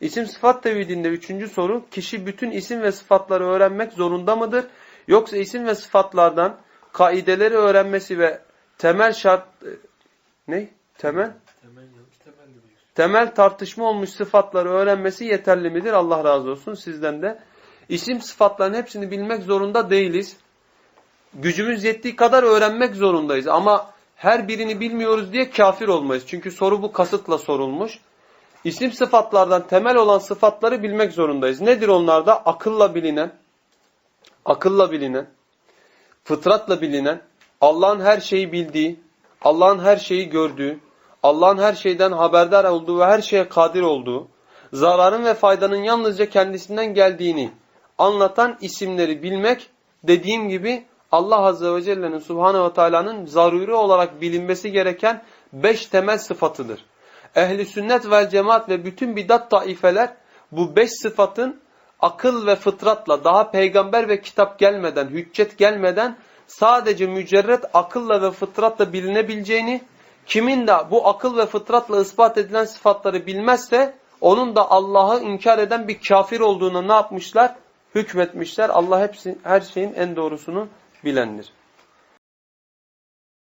İsim sıfat tevhidinde üçüncü soru. Kişi bütün isim ve sıfatları öğrenmek zorunda mıdır? Yoksa isim ve sıfatlardan kaideleri öğrenmesi ve temel şart ne? Temel Temel bir. temel tartışma olmuş sıfatları öğrenmesi yeterli midir? Allah razı olsun sizden de. İsim sıfatların hepsini bilmek zorunda değiliz. Gücümüz yettiği kadar öğrenmek zorundayız. Ama her birini bilmiyoruz diye kafir olmayız. Çünkü soru bu kasıtla sorulmuş. İsim sıfatlardan temel olan sıfatları bilmek zorundayız. Nedir onlar da? Akılla bilinen, akılla bilinen, fıtratla bilinen, Allah'ın her şeyi bildiği, Allah'ın her şeyi gördüğü, Allah'ın her şeyden haberdar olduğu ve her şeye kadir olduğu, zararın ve faydanın yalnızca kendisinden geldiğini anlatan isimleri bilmek, dediğim gibi Allah Azze ve Celle'nin Subhanahu ve Teala'nın zaruri olarak bilinmesi gereken beş temel sıfatıdır. Ehli sünnet vel cemaat ve bütün bidat taifeler bu beş sıfatın akıl ve fıtratla daha peygamber ve kitap gelmeden, hüccet gelmeden sadece mücerret akılla ve fıtratla bilinebileceğini, kimin de bu akıl ve fıtratla ispat edilen sıfatları bilmezse onun da Allah'ı inkar eden bir kafir olduğuna ne yapmışlar? Hükmetmişler. Allah hepsi, her şeyin en doğrusunu bilendir.